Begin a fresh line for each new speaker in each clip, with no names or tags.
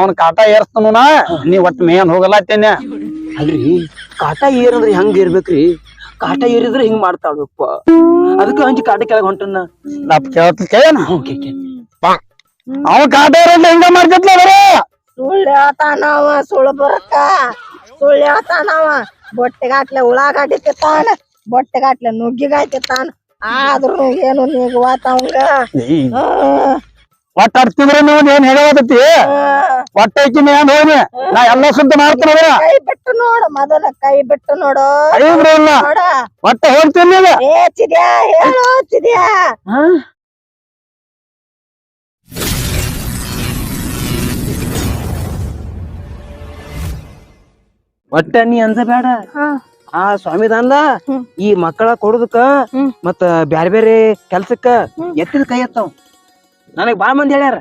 ಅವನ್ ಕಾಟ ಏರ್ಸ್ತನು ನಾ ನೀ ಒಟ್ ಮೇನ್ ಹೋಗಲ್ಲತ್ತೇನೆ
ಅಲ್ರಿ ಕಾಟ ಏರಂದ್ರೆ ಹೆಂಗ್ ಇರ್ಬೇಕ್ರಿ ಕಾಟ ಏರಿದ್ರೆ ಹಿಂಗ್ ಮಾಡ್ತಾಳಪ್ಪ ಅದಕ್ಕೆ ಹಂಚಿ ಕಾಟ ಕೆಳಗ್ ಹೊಂಟನ್ನ
ನಪ್ ಕೇಳತ್
ಓಕೆ
ಅವ ಕಾಟ ಏರಲ್ಲ ಹಿಂಗ ಮಾಡ್ಕತ್ಲ ಬರ?
ಸುಳ್ಳು ಹೇಳ್ತಾನವ ಸುಳ್ಳು ಬರಕ್ಕ ಸುಳ್ಳು ಹೇಳ್ತಾನವ ಬೊಟ್ಟೆಗಾಟ್ಲೆ ಉಳ್ಳಾಗಡ್ಡಿ ತಿತ್ತಾನ ಬೊಟ್ಟೆಗಾಟ್ಲೆ ನುಗ್ಗಿ ತಿತ್ತಾನ ಆದ್ರೂ ಏನು ನೀವು ಅವಂಗ
ಒಟ್ಟ ಅಡ್ತಿದ್ರ ನೀವು ಏನ್ ಐಕಿ ಮೇನ್ ಹೋಗಿ ನಾ ಎಲ್ಲ ಸುದ್ದ ಮಾಡ್ತೀನಿ
ಕೈ ಬಿಟ್ಟು ನೋಡು ಮೊದಲ ಕೈ ಬಿಟ್ಟು ನೋಡು.
ಐಬ್ರಿ ಇಲ್ಲ.
ನೋಡ.
ಒಟ್ಟ ಹೋಗ್ತೀನಿ ಈಗ.
ಏ ಚಿದ್ಯಾ ಹೇಳು ಚಿದ್ಯಾ.
ಒಟ್ಟ ನೀ ಅಂಜ ಬೇಡ ಆ ಸ್ವಾಮಿದಾನ್ಲ. ಈ ಮಕ್ಕಳ ಕೊಡುದಕ್ಕ. ಮತ್ತ ಬ್ಯಾರೆ ಬೇರೆ ಕೆಲ್ಸಕ್ಕ ಎತ್ತಿದ ಕೈ ಎತ್ತವ್. ನನಗ್ ಬಾಳ ಮಂದಿ ಹೇಳ್ಯಾರ.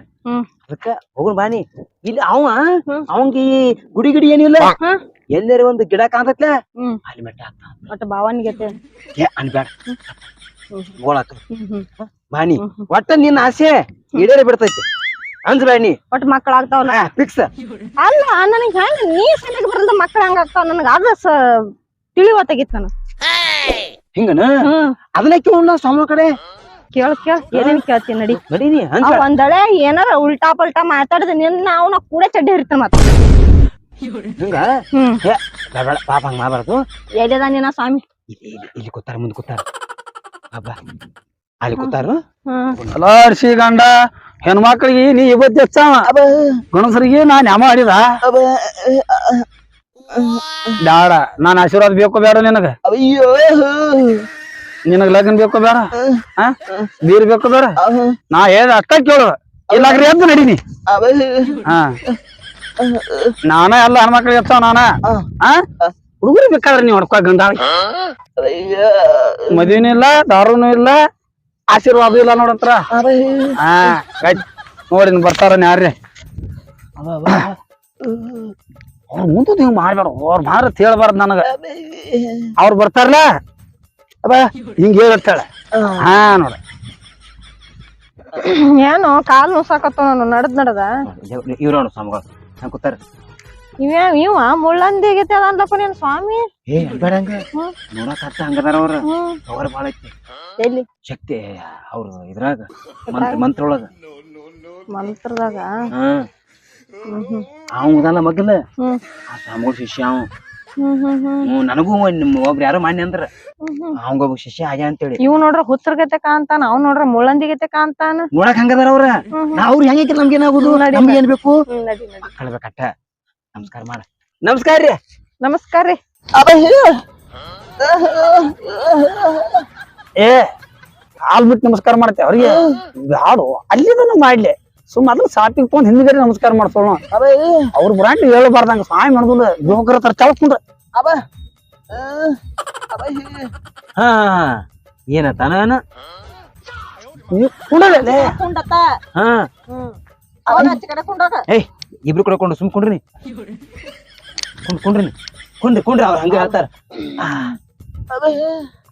ಅದಕ್ಕ ಹೋಗುನ್ ಬಾನಿ ಇಲ್ಲಿ ಅವ ಅವಂಗಿ ಗುಡಿ ಗಿಡಿ ಏನಿಲ್ಲ ಎಲ್ಲರ ಒಂದು ಗಿಡ ಕಾಣತತ್ಲೆ?
ಹ್ಮ್.
ಅಲ್ಲಿ ಮಟ್ಟ
ಮತ್ತೆ
ಏ ಅನ್ಬೇಡ ಗೋಳಾಕ ಬಾನಿ. ಒಟ್ಟ ನಿನ್ನ ಆಸೆ ಈಡೇರಿ ಬಿಡ್ತೈತಿ. ಅನ್ಸ್ಬೇಡಿ ಒಟ್
ಒಟ್ಟು ಮಕ್ಕಳಾಗ್ತಾವಲ್ಲ
ಫಿಕ್ಸ್
ಅಲ್ಲ ನನಗ್ ಹೆಂಗ ನೀ ಸಲಿಗೆ ಬರಲ್ದ ಮಕ್ಕಳ ಹಂಗ ಆಗ್ತಾವ? ನನಗ ಅದ ತಿಳಿವತ್ತಾಗಿತ್ತು ನಾನು
ಹಿಂಗನ? ಅದನ್ನ ಕೇಳ ಸಮ ಕಡೆ.
ಕೇಳ ಕೇಳ ಏನೇನ್ ಕೇಳ್ತೀನಿ ನಡಿ.
ನಡೀನಿ
ಒಂದಳೆ ಏನಾರ ಉಲ್ಟಾ ಪಲ್ಟಾ ಮಾತಾಡಿದ ನಿನ್ನ ಅವನ ಕೂಡ ಚಡ್ಡಿ ಇರ್ತ ಮತ್ತ.
ಹಿಂಗ? ಏ ಬೇಡ ಪಾಪ ಹಂಗ ಮಾಡಬಾರ್ದು.
ಎಲ್ಲಿದ ನಿನ್ನ ಸ್ವಾಮಿ?
ಇಲ್ಲಿ ಇಲ್ಲಿ ಇಲ್ಲಿ ಕೂತಾರ ಮುಂದೆ ಕೂತಾರ. ಅಬ್ಬ ಅಲ್ಲಿ ಕೂತಾರು.
ಹ್ಮ್.
ಅಲಾಡ್ಸಿ ಗಂಡ ಹೆಣ್ಮಕ್ಳಿಗೆ ನೀ ಇವತ್ತು ಹೆಚ್ಚಾವ ಗಣಸರಿಗೆ ನಾ ಯಾಮ ಆಡಿದ ಬ್ಯಾಡ ನಾನ್ ಆಶೀರ್ವಾದ ಬೇಕು ಬೇಡ ನಿನಗ.
ಅಯ್ಯೋ
ನಿನಗ ಲಗ್ನ ಬೇಕು ಬೇಡ? ಹಾ ಬೀರ್ ಬೇಕು ಬೇಡ? ನಾ ಹೇಳ ಅಕ್ಕ ಕೇಳು. ಇಲ್ಲಾಗ್ರಿ ಎದ್ದು ನಡೀನಿ. ಹಾ. ನಾನ ಎಲ್ಲ ಹೆಣ್ಮಕ್ಳಿಗೆ ಎತ್ತ ನಾನ. ಹಾ. ಹುಡುಗರು ಬೇಕಾದ್ರೆ ನೀವು ಹೊಡ್ಕೊ ಗಂಡ ಮದ್ವಿನೂ ಇಲ್ಲ ದಾರುನು ಇಲ್ಲ ಆಶೀರ್ವಾದ ಇಲ್ಲ ನೋಡಂತ್ರ ಹಾ ಆಯ್ತ್. ನೋಡಿ ಬರ್ತಾರ ಯಾರ್ರಿ? ಅವ್ರ ಮುಂದೆ ನೀವು ಮಾಡ್ಬೇಡ ಅವ್ರ ಮಾರತ್ ಹೇಳ್ಬಾರ್ದು ನನಗ. ಅವ್ರು ಬರ್ತಾರಲ್ಲ ಅಬ್ಬ ಹಿಂಗೆ ಹೇಳ್ತಾಳೆ ಹಾ. ನೋಡ.
ಏನು ಕಾಲು ನುಸಾಕತ್ತ ನಾನು ನಡದ್ ನಡದ.
ಇವ್ರ ನೋಡು ಸ್ವಾಮಿಗಳು ಹಂಗ ಕೂತಾರ.
ಇವ ಇವ ಮುಳ್ಳಂದಿಗೈತೆ ಅದನ್ಲಪ್ಪ ನಿನ್ ಸ್ವಾಮಿ.
ಏ. ನೋಡಕ್ ಅರ್ಥ ಹಂಗದಾರ ಅವ್ರ. ಅವ್ರ ಬಾಳ ಐತಿ.
ಎಲ್ಲಿ?
ಶಕ್ತಿ ಅವ್ರ ಇದ್ರಾಗ ಮಂತ್ರ ಮಂತ್ರ ಒಳಗ
ಮಂತ್ರದಾಗ
ಹ್ಮ್
ಹ್ಮ್.
ಅವಂಗದಲ್ಲ ಮಗಲ ಆ ಸ್ವಾಮಿಗಳ ಶಿಷ್ಯ ಅವ.
ಹ್ಮ್
ನನಗೂ ಒಬ್ರು ಯಾರೋ ಮಾನ್ಯ ಅಂದ್ರ ಅವಂಗ ಒಬ್ಬ ಶಿಷ್ಯ ಆಗ್ಯ ಅಂತೇಳಿ.
ಇವ್ ನೋಡ್ರ ಹುಚ್ಚರ್ಗತೆ ಕಾಣ್ತಾನ ಅವ್ ನೋಡ್ರ ಮುಳ್ಳಂದಿಗತೆ ಕಾಣ್ತಾನ.
ನೋಡಕ್ ಹಂಗದಾರ ಅವ್ರ? ಅವ್ರ ಹೆಂಗೈತಿ ನಮ್ಗೆ ಏನಾಗುದು ನಮ್ಗೆ ಏನ್ ಬೇಕು? ಕಳ್ಬೇಕಟ್ಟ ನಮಸ್ಕಾರ ಮಾಡ. ನಮಸ್ಕಾರ ರೀ.
ನಮಸ್ಕಾರ ರೀ.
ಏ ಹಾಲ್ ಬಿಟ್ಟು ನಮಸ್ಕಾರ ಮಾಡ್ತೇವೆ ಅವ್ರಿಗೆ? ಯಾರು? ಅಲ್ಲಿದನು ಮಾಡ್ಲಿ. ಸುಮ್ಮ ಅದ್ರ ಸಾಪಿಗೆ ತೊಗೊಂಡ್ ಹಿಂದ್ಗಡೆ ನಮಸ್ಕಾರ ಮಾಡ್ಸೋಣ ಅವ್ರ ಬ್ರಾಂಡ್ ಹೇಳ್ಬಾರ್ದಂಗ ಸ್ವಾಮಿ ಮಾಡೋದಿಲ್ಲ ಯುವಕರ ತರ ಚಳಸ್ಕೊಂಡ್ರ
ಹಾ ಏನತ್ತಾನ
ಕುಡಲೇ
ಕುಂಡತ
ಹಾ
ಹ್ಮ್ ಅವನ ಆಚೆ ಕಡೆ ಕುಂಡೋಗ
ಏಯ್ ಇಬ್ರು ಕೂಡ ಕೊಂಡು ಸುಮ್ ಕುಂಡ್ರಿ ಕುಂಡ್ ಕುಂಡ್ರಿ ನೀ. ಕುಂಡ್ರಿ ಕುಂಡ್ರಿ ಅವ್ರ ಹಂಗ ಹೇಳ್ತಾರ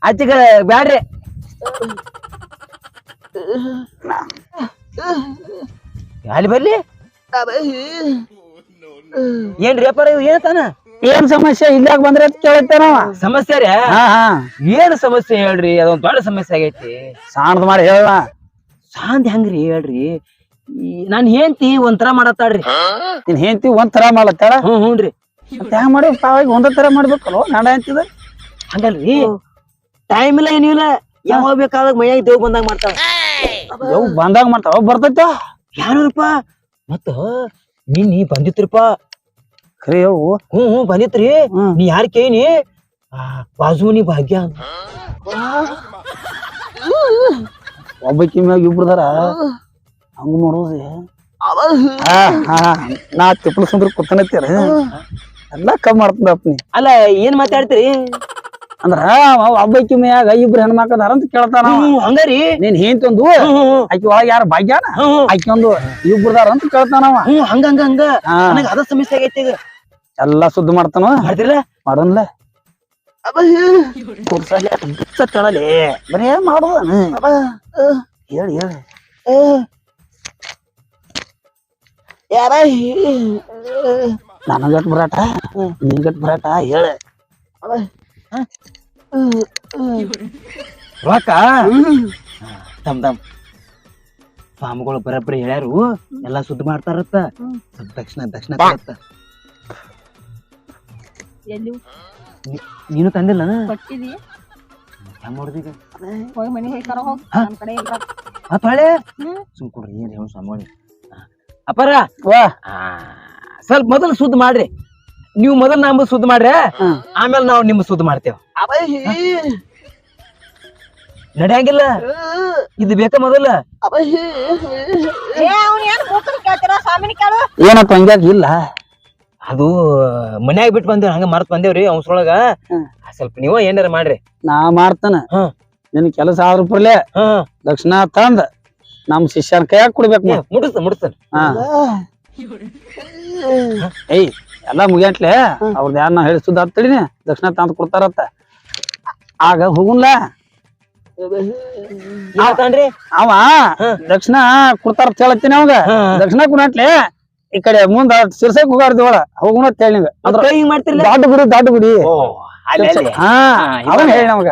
ಆಚೆಗ ಬ್ಯಾಡ್ರಿ ಅಲ್ಲಿ ಬರ್ಲಿ. ಏನ್ ರೇಪರ ಇವ್ ಏನತಾನ?
ಏನ್ ಸಮಸ್ಯೆ? ಇಲ್ಲಾಗ ಬಂದ್ರೆ ಅಂತ ಕೇಳತ್ತೇನ
ಸಮಸ್ಯೆ ರೀ?
ಹಾ ಹಾ.
ಏನ್ ಸಮಸ್ಯೆ ಹೇಳ್ರಿ? ಅದೊಂದ್ ದೊಡ್ಡ ಸಮಸ್ಯೆ ಆಗೈತಿ.
ಸಾಣದ್ ಮಾಡಿ ಹೇಳ
ಸಾಂದ್ ಹೆಂಗ್ರಿ ಹೇಳ್ರಿ? ಈ ನಾನ್ ಹೆಂಡ್ತಿ ಒಂಥರ ಮಾಡತ್ತಾಳ್ರಿ.
ನಿನ್ ಹೆಂಡತಿ ಒಂದ್ ಮಾಡತ್ತಾಳ? ಮಾಡ್ಲತ್ತಾಳ
ಹ್ಮ್ ಹ್ಞೂನ್ರಿ
ಮತ್ತೆ ಹೆಂಗ್ ಮಾಡಿ? ತಾವಾಗಿ ಒಂದ ತರ ಮಾಡ್ಬೇಕಲ್ವ? ನಾಡ ಅಂತಿದ
ಹಂಗಲ್ರಿ? ಟೈಮ್ ಇಲ್ಲ ಏನಿಲ್ಲ. ಯಾವಾಗ ಬೇಕಾದಾಗ ಮೈಯಾಗ ದೇವ್ ಬಂದಾಗ ಮಾಡ್ತಾಳ.
ದೇವ್ ಬಂದಾಗ ಮಾಡ್ತಾವ ಬರ್ತೈತ?
ಯಾರಪ್ಪ? ಮತ್ತ ನಿನ್ನಿ ಬಂದಿತ್ರಿಪ್ಪ
ಖರೆ ಅವು
ಹ್ಞೂ ಹ್ಞೂ ಬಂದಿತ್ರಿ. ನೀ ಯಾರ್ ಕೇಳಿನಿ? ಬಾಜುಮನಿ ಭಾಗ್ಯ. ಅಂತ
ಒಬ್ಬಕಿ ಮ್ಯಾಗ ಇಬ್ರದಾರ ಹಂಗ ನೋಡೋದು ಹಾ ಹಾ ನಾ ತಿಪ್ಪಲ ಸುಂದ್ರ ಕೂತನತ್ತೀರ. ಎಲ್ಲಾ ಕಮ್ಮಿ ಮಾಡ್ತಂದಪ್ಪ ನೀ.
ಅಲ್ಲ ಏನ್ ಮಾತಾಡ್ತೀರಿ?
ಅಂದ್ರ ಒಬ್ಬಕಿ ಮ್ಯಾಗ ಇಬ್ರು ಹೆಣ್ಮಕ್ಳದಾರ ಅಂತ ಕೇಳ್ತಾನ
ಹಂಗರಿ?
ನೀನ್ ಹೆಂತಂದು ಆಕಿ ಒಳಗ ಯಾರ ಭಾಗ್ಯಾನ? ಆಕಿ ಒಂದು ಇಬ್ರದಾರ ಅಂತ ಕೇಳ್ತಾನವ
ಹಂಗ ಹಂಗ ಹಂಗ. ನನಗ ಅದ ಸಮಸ್ಯೆ ಆಗೈತಿ ಈಗ.
ಎಲ್ಲಾ ಸುದ್ದಿ ಮಾಡ್ತಾನ
ಮಾಡ್ತಿಲ್ಲ
ಮಾಡೋನ್ಲ ಕುರ್ಸಲ್ಲಿ ತಳಲೆ ಬರೇ ಮಾಡೋದನ? ಹೇಳಿ ಹೇಳಿ.
ಯಾರ
ನನಗಟ್ ಬರಾಟ. ನಿನ್ಗಟ್ ಬರಾಟ. ಹೇಳ.
ರೊಕ್ಕ? ತಮ್ ತಮ್. ಸ್ವಾಮಿಗಳು ಬರಬ್ರಿ ಹೇಳ್ಯಾರು ಎಲ್ಲಾ ಸುದ್ದಿ ಮಾಡ್ತಾರತ್ತ. ಸ್ವಲ್ಪ ದಕ್ಷಿಣ ದಕ್ಷಿಣ ಕೊಡತ್ತ.
ಎಲ್ಲಿ?
ನೀನು ತಂದಿಲ್ಲ?
ಕೊಟ್ಟಿದಿ.
ಹೆಂಗ್ ನೋಡ್ದೀಗ
ಹೋಗಿ ಮನೆ ಹೋಗಿ ಕರ ಹೋಗ್.
ಹಾ?
ನನ್ ಕಡೆ ಇಲ್ಲ
ಅಪ್ಪಳೆ
ಹ್ಮ್.
ಸುಮ್ ಕೊಡ್ರಿ ಏನ್ ಹೇಳು ಸ್ವಾಮಿಗಳು ಅಪ್ಪರ
ವಾ.
ಆ, ಸ್ವಲ್ಪ ಮೊದಲು ಸುದ್ದಿ ಮಾಡ್ರಿ. ನೀವು ಮೊದಲು ನಮ್ಮ ಸುದ್ದಿ ಮಾಡ್ರೆ ಆಮೇಲೆ ನಾವು ನಿಮ್ ಸುದ್ದಿ ಮಾಡ್ತೇವೆ. ನಡೆಯಂಗಿಲ್ಲ. ಇದು ಬೇಕ ಮೊದಲ.
ಏ ಅವ್ನ ಏನ್ ಮೂಕನ್ ಕೇಳ್ತೀರ? ಸ್ವಾಮಿನಿ ಕೇಳು.
ಏನಪ್ಪ ಹಂಗ್ಯಾಕ ಇಲ್ಲ?
ಅದು ಮನ್ಯಾಗ ಬಿಟ್ಟು ಬಂದೇವ್ ಹಂಗ ಮರ್ತ್ ಬಂದೇವ್ರಿ ಅವಸರೊಳಗ. ಸ್ವಲ್ಪ ನೀವ ಏನಾರ ಮಾಡ್ರಿ.
ನಾ ಮಾಡ್ತಾನ. ನಿನ್ ಕೆಲಸ ಆದ್ರ ಪರ್ಲೆ.
ಹ್ಮ್
ದಕ್ಷಿಣ ತಂದ ನಮ್ ಶಿಷ್ಯನ ಕೈಯಾಗ ಕುಡ್ಬೇಕು
ಮುಡಿಸ್ತಾನ
ಮುಡಿಸ್ತಾನ ಏಯ್ ಎಲ್ಲಾ ಮುಗಿಯಂಟ್ಲೆ ಅವ್ರದ್ದು ಯಾರನ್ನ ಹೇಳಿಸುದ ಅಂತೇಳಿನಿ ದಕ್ಷಿಣ ತಂದ್ ಕೊಡ್ತಾರತ್ತ. ಆಗ ಹೋಗುನ್ಲ ಅವ ದಕ್ಷಿಣ ಕೊಡ್ತಾರ ಅಂತ ಹೇಳತ್ತೀನಿ ಅವಾಗ. ದಕ್ಷಿಣ ಕೊಡಂಟ್ಲೆ ಈ ಕಡೆ ಮುಂದ ಸಿರ್ಸಕ್ ಹೋಗಾರ್ದಿವಳ ಹೋಗುಣ ಅಂತ ಹೇಳಿ.
ಅದ್ರ ಹಿಂಗ್ ಮಾಡ್ತಿರ್ಲ?
ದಾಟ್ ಗುಡಿ ದಾಟ್ ಗುಡಿ.
ಓ ಅಲ್ಲಿ ಅಲ್ಲಿ.
ಹಾ ಅವನ್ ಹೇಳಿ ನಮಗ.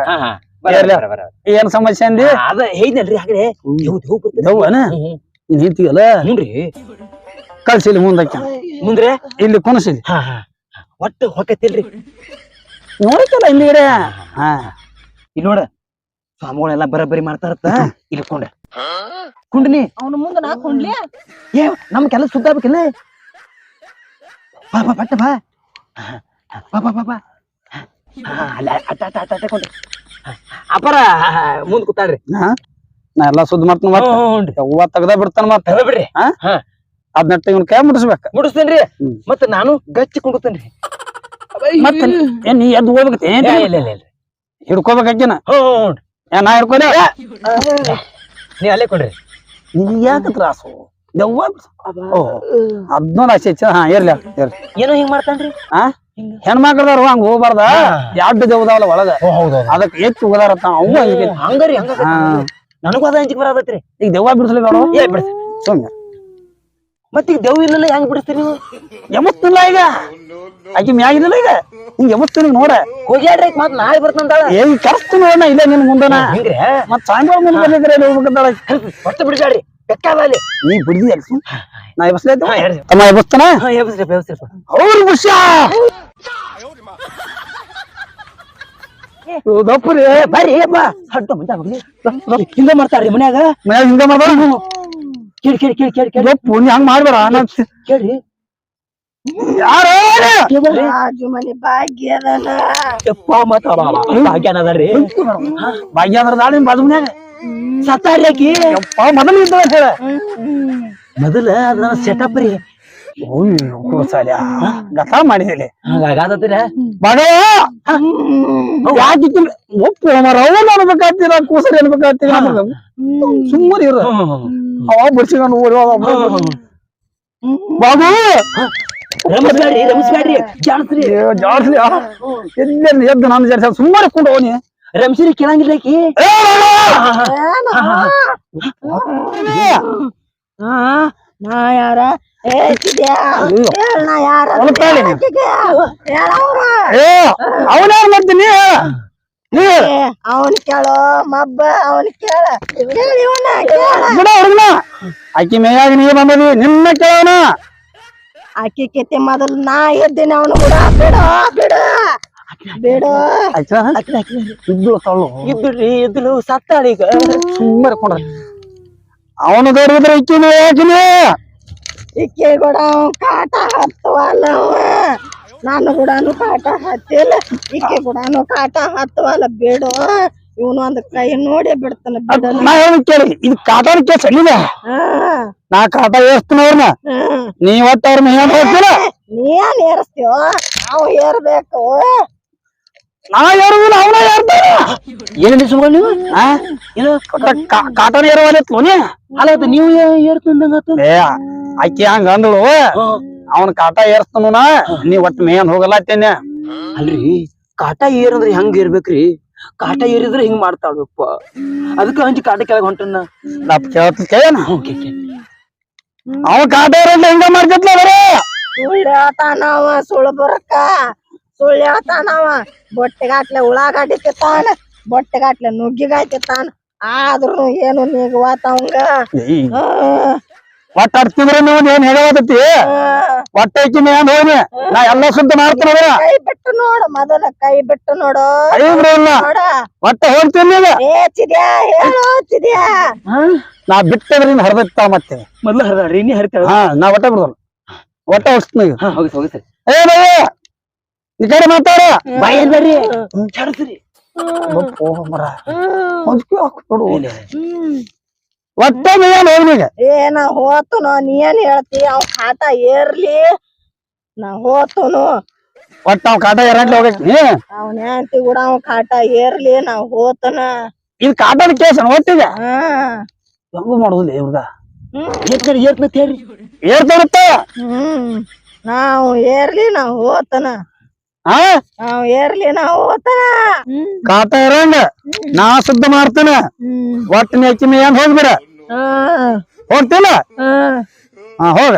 ಏನ್ ಸಮಸ್ಯೆ ಅಂದಿ?
ಹಾ, ಅದ ಹೇಳಿದ್ನಲ್ರಿ ಹಾಗೆ ದೇವ್ ದೇವ್.
ನೀನ್
ಹ್ಞೂನ್ರಿ
ಕಳ್ಸಿಲಿ ಮುಂದಕ್ಕೆ.
ಮುಂದ್ರೆ?
ಇಲ್ಲಿ ಕುಣಸಿಲಿ
ಹಾ ಹಾ ಹಾ. ಒಟ್ಟು ಹೊಕ್ಕತ್ತಿಲ್ರಿ
ನೋಡಿಕಲ್ಲ ಹಿಂದಿಗಡೆ? ಹಾ
ಇಲ್ಲಿ ನೋಡ ಸ್ವಾಮಿಗಳೆಲ್ಲ ಬರಬ್ಬರಿ ಮಾಡ್ತಾರತ್ತ. ಇಲ್ಲಿ ಕೊಂಡ. ಕುಂಡ್ನಿ.
ಅವ್ನ ಮುಂದೆ ನಾ ಕುಂಡ್ಲಿ?
ಏ ನಮ್ ಕೆಲಸ ಸುದ್ದ ಆಗ್ಬೇಕಿಲ್ಲ ಬಾ ಬಾ ಬಟ್ಟ ಬಾ. ಬಾ ಬಾ ಬಾ ಬಾ. ಹಾ, ಅಲ್ಲ, ಅಟ್ಟ ಅಟ್ಟ ಅಟ್ಟ ಅಟ್ಟ ಕೊಂಡ್ರಿ. ಅಪರ ಮುಂದ್ ಕೂತಾಳ್ರಿ.
ಹಾ? ನಾ ಎಲ್ಲಾ ಸುದ್ದಿ ಮಾಡ್ತೀನಿ ಹೂವಾ
ಹ್ಞೂನ್ರಿ
ಯವ್ವ ತೆಗ್ದ ಬಿಡ್ತಾನ ಮತ್ತೆ.
ಬಿಡ್ರಿ. ಬಿಡ್ರಿ
ಅದ್ನೆಟ್ಟ ಇವ್ನ ಕೈ ಮುಡಿಸ್ಬೇಕು.
ಮುಡಿಸ್ತೇನ್ರಿ. ಮತ್ತ ನಾನು ಗಚ್ಚಿ ಕುಂಡ್ತೇನ್ರಿ.
ಮತ್ತ ಏನ್ ನೀ ಎದ್ದು ಹೋಗ್ಬೇಕತಿ ಏನ್
ಇಲ್ಲ ಇಲ್ಲ ಇಲ್ಲ.
ಹಿಡ್ಕೋಬೇಕಾಕಿನ ಏನ್ ನಾ ಹಿಡ್ಕೊಲೆ
ನೀ ಅಲ್ಲೇ ಕೊಡ್ರಿ.
ನೀ ಯಾಕೆ ತ್ರಾಸು? ಯವ್ವ ಓ ಅದ್ನೊಂದ್ ಆಸೆ ಹೆಚ್ಚಿನ ಹಾ ಇರ್ಲಿ ಇರ್ಲಿ
ಏನೋ ಹಿಂಗ್ ಮಾಡ್ತಾನ್ರಿ?
ಹಾ ಹೆಣ್ಮಕ್ಳದಾರು ಹಂಗ ಹೋಗ್ಬಾರ್ದ? ಎರಡು ದೇವದಾವಲ್ಲ ಒಳಗ? ಅದಕ್ಕೆ ಹೆಚ್ಚು ಹೋದಾರತ್ತ ಅವು
ಹಂಗರಿ ಹಂಗ
ಹಾ.
ನನಗೂ ಅದ ಅಂಜಿಕೆ ಬರತೈತ್ರಿ
ಈಗ ದೆವ್ವ ಬಿಡಿಸ್ಲಿ ಬೇಡ
ಏ ಬಿಡ್ಸಿ.
ಸುಮ್ನೆ.
ಮತ್ತ ಈಗ ದೇವ್ ಇಲ್ಲಲ್ಲ ಹೆಂಗ್ ಬಿಡಿಸ್ತೀರಿ ನೀವು?
ಯಮತ್ತಿಲ್ಲ ಈಗ. ಆಕಿ ಮ್ಯಾಗಿಲ್ಲ ಈಗ. ಹಿಂಗ್ ಯಮಸ್ತೀನಿ ನೋಡ.
ಹೋಗ್ಯಾಡ್ರಿ ಮತ್ ನಾಳೆ ಬರ್ತಂತಾಳ
ಏನ್ ಕರ್ಸ್ತು ನೋಡ ಇಲ್ಲ ನಿನ್ ಮುಂದನ.
ಹೆಂಗ್ರೆ?
ಮತ್ ಸಾಯಂಕಾಲ ಮುಂದೆ ಬಂದಿದ್ರೆ ಎಲ್ಲಿ ಹೋಗ್ಬೇಕಂತಾಳ
ಒಟ್ಟು ಬಿಡ್ಬೇಡ್ರಿ ಬೆಕ್ಕಾದ
ನೀ ಬಿಡ್ದಿ ಅಲ್ಸು? ನಾ ಎಬಸ್ಲೈತೆ. ತಮ್ಮ ಎಬಸ್ತಾನ?
ಎಬ್ಸ್ರಿ ಎಬ್ಸ್ರಿ.
ಅವ್ರ ವಿಷಯ ದಪ್ಪರಿ
ಬರ್ರಿ ಬಾ. ಹಡ್ತ ಹೋಗ್ಲಿ. ಹಿಂಗ ಮಾಡ್ತಾರ್ರಿ ಮನ್ಯಾಗ?
ಮನ್ಯಾಗ ಹಿಂದೆ ಮಾಡ್ಬಾರ
ಕೇಳಿ ಕೇಳಿ ಕೇಳಿ ಕೇಳಿ ಕೇಳಿ.
ಪುಣ್ಯ ಹಂಗ ಮಾಡ್ಬೇಡ ನಾ
ಕೇಳ್ರಿ
ಯಾರು?
ರಾಜು ಮನೆ ಭಾಗ್ಯದನ.
ಯಪ್ಪ ಮತ್ತ
ಭಾಗ್ಯ ಅಂದ್ರ ದಾಳಿ ಬಾಜು ಮನ್ಯಾಗ
ಸತ್ತಾರ್ರಿ ಆಕಿ
ಯಪ್ಪ ಮೊದಲು ಇದ್ದ ಹೇಳ.
ಮೊದಲ ಅದನ್ನ ಸೆಟಪ್ ರೀ.
ಕೂಸಾಲ ಗತ ಮಾಡಿದಿಲ್ಲ
ಹಂಗಾಗತ್ತೀರ
ಮಗ ಯಾಕೆ ಒಪ್ಪು ಮರ ಅವನು ಅನ್ಬೇಕಾಗ್ತೀರ ಕೂಸರಿ ಅನ್ಬೇಕಾಗ್ತೀರ? ಸುಮ್ಮನೆ ಇರ. ಅವ ಬಿಡ್ಸಿಕೊಂಡು ಓಡಿ ಹೋದ ಬಾಬು
ರಮಿಸ್ಬೇಡ್ರಿ ರಮಿಸ್ಬೇಡ್ರಿ ಜಾಣಸ್ರಿ
ಜಾಡ್ಸ್ಲಿ ಎದ್ದು ಎದ್ದು ನಾನು ಜಾಡ್ಸ ಸುಮ್ಮನೆ ಕೊಂಡು ಹೋಗಿ
ರಮಿಸ್ರಿ ಕೇಳಂಗಿಲ್ಲ ಆಕಿ
ನಾ ಯಾರ ಹೇಳ್ತಿದ್ಯಾ ಹೇಳ ನಾ ಯಾರ
ಹೊಲಕ್ಕಾಳಿ ನೀ.
ಹೇಳವ್ರ
ಏ ಅವನ್ಯಾರು ಮಾಡ್ತೀನಿ ನೀ
ಅವನ್ ಕೇಳೋ ಮಬ್ಬ ಅವನ್ ಕೇಳ. ಕೇಳಿ ಇವನ ಕೇಳ.
ಬಿಡ ಹುಡುಗನ. ಆಕಿ ಮೇಯಾಗ ನೀ ಬಂದದಿ ನಿನ್ನ ಕೇಳೋಣ
ಆಕಿ ಕೆತ್ತೆ ಮೊದಲು ನಾ ಎದ್ದೇನೆ ಅವನು ಕೂಡ. ಬಿಡು ಬಿಡು. ಬಿಡು.
ಇದ್ದು ತಳ್ಳು.
ಇದ್ಲು ಸತ್ತಾಳ ಈಗ.
ಸುಮ್ಮನೆ ಕೊಂಡ್ರ ಅವನು ದೊಡ್ಡಿದ್ರೆ ಇಕ್ಕಿನಿ ಯಾಕಿನಿ
ಇಕ್ಕೆ ಕೂಡ ಅವ್ನ್ ಕಾಟ ಹತ್ತುವಲ್ಲ ಅವ ನಾನು ಕೂಡ ಕಾಟ ಹತ್ತಿಲ್ಲ ಈಕೆ ಕೂಡ ಕಾಟ ಹತ್ತುವಲ್ಲ ಬಿಡು ಇವನು ಒಂದ್ ಕೈ ನೋಡಿ ಬಿಡ್ತಾನ ಬಿಡು
ನಾ ಹೇಳಿ ಕೇಳಿ ಇದು ಕಾಟಾರ ಕೇಸ್ ಅಲ್ಲಿದೆ? ನಾ ಕಾಟ ಏರ್ಸ್ತೀನಿ ಅವ್ರನ್ನ ನೀ ಒಟ್ಟ ಅವ್ರ ಮೇಯನ್ ಹೋಗ್ತೀರ
ನೀನ್ ಏರಿಸ್ತೀವ ನಾವು ಏರ್ಬೇಕು.
ನಾ ಏರುದಿಲ್ಲ ಅವನ ಏರ್ತಾನ.
ಏನ್ರಿ ಸುಮ್ಮ ನೀವು?
ಆ?
ಏನು
ಕಾಟನ ಏರುವಲ್ಲ
ಅಲ್ಲ ಅದು ನೀವು ಏರ್ತಂದಂಗ
ಏ ಆಕಿ ಹಂಗ ಅಂದಳು. ಅವನ ಕಾಟ ಏರ್ಸ್ತನು ನಾ ನೀ ಒಟ್ಟ ಮೇನ್ ಹೋಗಲ್ಲ ಅತ್ತೇನೆ
ಅಲ್ರಿ ಕಾಟ ಏರಂದ್ರೆ ಹೆಂಗ್ ಇರ್ಬೇಕ್ರಿ ಕಾಟ ಏರಿದ್ರೆ ಹಿಂಗ್ ಮಾಡ್ತಾಳಪ್ಪ ಅದಕ್ಕೆ ಹಂಚಿ ಕಾಟ ಕೆಳಗ್ ಹೊಂಟನ್ನ
ನಾ. ಕೇಳ್ತ ಕೇಳನ? ಅವ ಕಾಟ ಇರಲ್ಲ ಹಿಂಗ ಮಾಡ್ತಿತ್ಲ ಬರೇ?
ಸುಳ್ಳು ಬರಕ. ಸುಳ್ಳು ಬರಕ್ಕ ಬೊಟ್ಟೆ ಹೇಳ್ತಾನವ ಬೊಟ್ಟೆಗಾಟ್ಲೆ ಉಳ್ಳಾಗಡ್ಡಿ ತಿತ್ತಾನ ಬೊಟ್ಟೆಗಾಟ್ಲೆ ನುಗ್ಗಿಗಾಯ್ ತಿತ್ತಾನ ಆದ್ರೂ ಏನು ನೀಗ ಅವಂಗ
ಒಟ್ಟ ಹಚ್ತಿದ್ರ ನೀವು ಏನ್ ಹೇಳವತ್ತತಿ ಒಟ್ಟ ಐಕಿನ ಏನ್ ಹೋಗಿ ನಾ ಎಲ್ಲಾ ಶುದ್ಧ ಮಾಡ್ತೀನಿ
ಕೈ ಬಿಟ್ಟು ನೋಡು ಮೊದಲ ಕೈ ಬಿಟ್ಟು ನೋಡು.
ಇಲ್ಲ.
ನೋಡ.
ಒಟ್ಟ ಹೋಗ್ತೀನಿ ನಾ
ಏಚಿದ್ಯಾ
ನೀನ್ ಹರಿದತ್ತ ಮತ್ತೆ.
ಮೊದ್ಲು ಹರಿದಾಳ್ರಿ ನೀ ಹರಿತಾಳ?
ಹಾ ನಾ ಒಟ್ಟ ಬಿಡೋಲ್ಲ ಒಟ್ಟ ಹೋಗ್ತೀನಿ
ಹೋಗಿ ಹೋಗಿ ಸರಿ.
ಏ ಭಯ ಈ ಕಡೆ ಮಾತಾಡ.
ಬಾಯಿ ಅಂದ್ರಿ ಚಾಡಿಸ್ರಿ
ಒಟ್ಟ ಹೋಗ್ನಿ ಈಗ?
ಏನ ಹೋತನು ನೀ ಏನ್ ಹೇಳ್ತಿ? ಅವ್ ಕಾಟ ಏರ್ಲಿ. ನಾ ಹೋತನು.
ಒಟ್ಟ ಅವ್ ಕಾಟ ಎರಡ್ಲಿ ಹೋಗ್ಬೇಕು ನೀ?
ಅವ್ನ ಹೆಂಡತಿ ಕೂಡ ಅವ್ ಕಾಟ ಏರ್ಲಿ ನಾ ಹೋತನ.
ಇದು ಕಾಟದ ಕೇಸ್ ಒಟ್ಟಿಗ
ಹಾ.
ಹೆಂಗು ಮಾಡುದಿಲ್ಲ ಇವ್ರದ
ಏತ್ನರಿ ಏತ್ನ ತೇರಿ
ಏರ್ತಾರತ್ತ
ಹ್ಮ್. ನಾವು ಏರ್ಲಿ ನಾ ಹೋತನ. ನಾವ್ ಏರ್ಲಿ ನಾವು
ಕಾತ ಇರಂಗ. ನಾ ಶುದ್ಧ ಮಾಡ್ತೇನೆ.
ಒಟ್ಟು
ನೆಚ್ಚಿನ ಹೆಚ್ಚಿನ ಏನ್ ಹೋಗ್ಬಿಡ?
ಹಾ.
ಹೋಗ್ತಿಲ್ಲ
ಹಾ.
ಹೋಗ.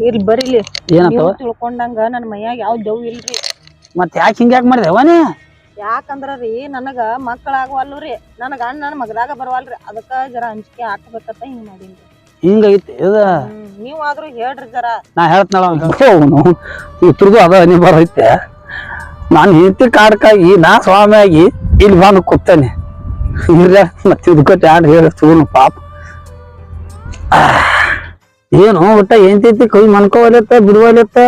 ಇಲ್ಲಿ ಬರಿಲಿ. ತಿಳ್ಕೊಂಡಂಗ ನನ್ ಮೈಯಾಗ ಯಾವ ಜವ್ ಇಲ್ರಿ.
ಮತ್ ಯಾಕೆ ಹಿಂಗ ಯಾಕೆ ಮಾಡಿದೆ ಅವನೇ
ಯಾಕಂದ್ರ ರೀ ನನಗ ಮಕ್ಕಳಾಗವಲ್ರಿ ರೀ ನನಗ ಅಣ್ಣ ನನ್ನ ಮಗದಾಗ ಬರವಲ್ರಿ. ಅದಕ್ಕ ಜರ ಅಂಜಿಕೆ ಹಾಕ್ಬೇಕಂತ ಹಿಂಗ್ ಮಾಡೀನ್ರಿ
ಹಿಂಗೈತಿ ಇದ?
ಹ್ಮ್ ನೀವ್ ಆದ್ರೂ ಹೇಳ್ರಿ ಜರ.
ನಾ ಹೇಳ್ತಾಳ ಅವನು ಇತ್ರದು ಅದ ನೀ ಬರೈತೆ ನಾನು ಹೆಂಡತಿ ಕಾಡ್ಕಾಗಿ ನಾ ಸ್ವಾಮಿಯಾಗಿ ಇಲ್ಲಿ ಬಂದು ಕೂತೇನೆ. ಇರ್ಲ ಮತ್ತೆ ಇದಕ್ಕೆ ಯಾರು ಹೇಳಿ ಸುಳ್ಳು ಪಾಪ ಏನು ಒಟ್ಟ ಎಂತೈತಿ ಕೈ ಮನ್ಕೋವಲತ್ತ ಬಿಡುವಲತ್ತ?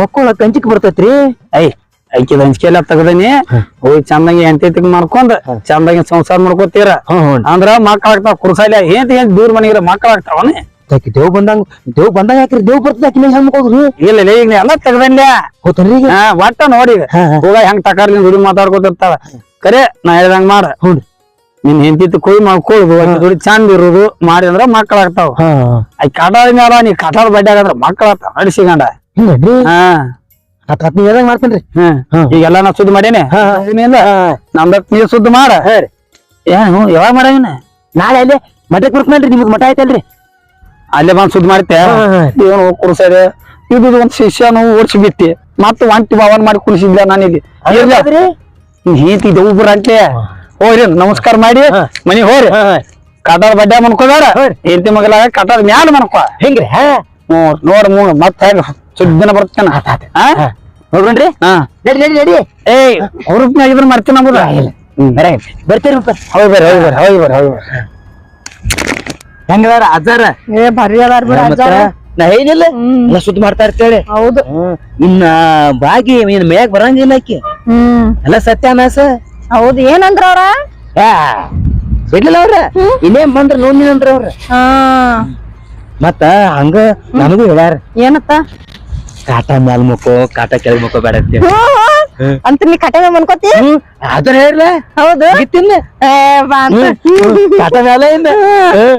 ಮಕ್ಕಳ ಕಂಚಿಕ್ ಬರ್ತೈತ್ರಿ?
ಐ ಐಕಿದ ಹಂಚ್ಕೆಲ್ಲ ತೆಗದನಿ. ಹೋಗಿ ಚಂದಂಗಿ ಎಂತೈತಿಗ್ ಮಾಡ್ಕೊಂಡ್ ಚಂದಂಗಿ ಸಂಸಾರ ಮಾಡ್ಕೋತೀರ. ಅಂದ್ರ ಮಕ್ಕಳಾಗ್ತಾವ ಕುರ್ಸಾಲಿ ಏನ್ ಏನ್ ದೂರ ಮನೆಗಿರ ಮಕ್ಕಳಾಗ್ತಾವನೆ
ಆಕಿ ದೇವ್ ಬಂದಂಗ ದೇವ್ ಬಂದಂಗ ಹಾಕ್ರಿ ದೇವ್ ಬರ್ತದ ಆಕಿ ಹೆಂಗ್
ಇಲ್ಲ ಇಲ್ಲ, ಈಗ ಎಲ್ಲ ತೆಗದನ್ಯ
ಹೋತನ್ರಿ ಈಗ?
ಹಾ ಒಟ್ಟ ನೋಡಿ. ಹೋಗ ಹೆಂಗ್ ತಕಾರ್ಲಿ ದುಡಿ ಮಾತಾಡ್ಕೊತಿರ್ತಾವ ಕರೆ ನಾ ಹೇಳ್ದಂಗ ಮಾಡ.
ಹ್ಞೂ
ನಿನ್ ಹೆಂಡತಿ ಕೊಯ್ ಮಾಡ್ಕೊಳ್ಳೋದು ದುಡಿ ಚಂದ ಇರೋದು ಮಾಡಿ ಅಂದ್ರ ಮಕ್ಕಳಾಗ್ತಾವ ಅದ್ ಕಟಾದ ಮ್ಯಾಲ ನೀ ಕಟಾಳ ಬಡ್ಡಿ ಆಗಂದ್ರ ಮಕ್ಕಳಾಗ್ತಾವ ನಡಿಸಿಗಂಡ ಹಾ.
ನೀವ್ ಹೇಳ್ದಂಗ್ ಮಾಡ್ತೇನ್ರಿ.
ಈಗೆಲ್ಲ ನಾ ಸುದ್ದಿ ಮಾಡೇನೆ?
ಹಾ,
ಏನಿಲ್ಲ. ನಮ್ದಕ್ ನೀ ಸುದ್ದಿ ಮಾಡ. ಏನು ಯಾವಾಗ ಮಾಡೇನ
ನಾಳೆ ಅಲ್ಲಿ ಮಠಕ್ ಬರ್ತೀನಲ್ರಿ ನಿಮ್ದು ಮಠ ಐತಲ್ರಿ?
ಅಲ್ಲೇ ಬಂದ್ ಸುದ್ದಿ ಮಾಡ್ತೆ. ಏನು ಕುರ್ಸದೆ ಇದು ಒಂದ್ ಶಿಷ್ಯನು ಓಡಿಸಿ ಬಿತ್ತಿ ಮತ್ತೆ ಒಂಟಿ ಭಾವನ್ ಮಾಡಿ ಕುಣಿಸಿದ್ಲ ನಾನಿಲ್ಲಿ ನೀತಿ ಒಬ್ರು ಅಂತೆ ಹೋಗ್ರಿ ನಮಸ್ಕಾರ ಮಾಡಿ. ಮನಿ ಹೋರಿ ಕಟಾರ ಬಡ್ಡೆ ಮನ್ಕೋದಾರ? ಹೆಂಡತಿ ಮಗಲಾಗ ಕಟಾದ ಮ್ಯಾಲ ಮನ್ಕೋ.
ಹೆಂಗ್ರಿ?
ನೋಡ್ ನೋಡ್ ಮತ್ತ ಹೆಂಗ ಸುದ್ದಿನ ಬರ್ತಾನ
ನೋಡ್ರಿ
ಹಾ.
ನಡಿ ನಡಿ ನಡಿ.
ಏಯ್ ಅವ್ರ ಇದ್ರ ಮರ್ತೀನಿ ನಮ್ದು ಹ್ಮ್
ಬರ್ತೀರಿ
ಹೋಗಿ ಬರ್ರಿ ಹೋಗಿ ಬರ್ರಿ ಹೋಗಿ ಬರ್ರಿ ಹೋಗಿ ಬರ್ರಿ.
ಹೆಂಗದಾರ ಅಜ್ಜಾರ?
ಏ ಭಾರಿ ಅದಾರ ಬಿಡ
ಮತ್ತ ನಾ ಏನಿಲ್ಲ ಎಲ್ಲ ಸುದ್ದಿ ಮಾಡ್ತಾ ಇರ್ತೇಳಿ.
ಹೌದು.
ಇನ್ನ ಬಾಗಿ ಇನ್ ಮೇಯಾಗ ಬರಂಗಿಲ್ಲ ಆಕಿ.
ಹ್ಮ್.
ಎಲ್ಲ ಸತ್ಯಾನಾಸ
ಹೌದು ಏನಂದ್ರ ಅವ್ರ?
ಯಾ ಬಿಡ್ಲಿಲ್ಲ ಅವ್ರ? ಇನ್ನೇನ್ ಬಂದ್ರ ನೋಡಿನಂದ್ರ ಅವ್ರ?
ಹಾ.
ಮತ್ತ ಹಂಗ ನನಗೂ ಹೇಳ್ಯಾರ.
ಏನತ್ತ?
ಕಾಟ ಮ್ಯಾಲ್ ಮುಕ್ಕೋ ಕಾಟ ಕೆಳಗ್ ಮುಕ್ಕೋ ಬೇಡ ಅಂತ
ಅಂತ ನೀ ಕಟೆ ಮನ್ಕೋತಿ?
ಅದನ್ನ ಹೇಳ್ಲ
ಹೌದು.
ಗಿತ್ತಿಲ್ಲ
ಏ ಬಾ ಅಂತ.
ಕಾಟ ಮ್ಯಾಲ ಇಂದ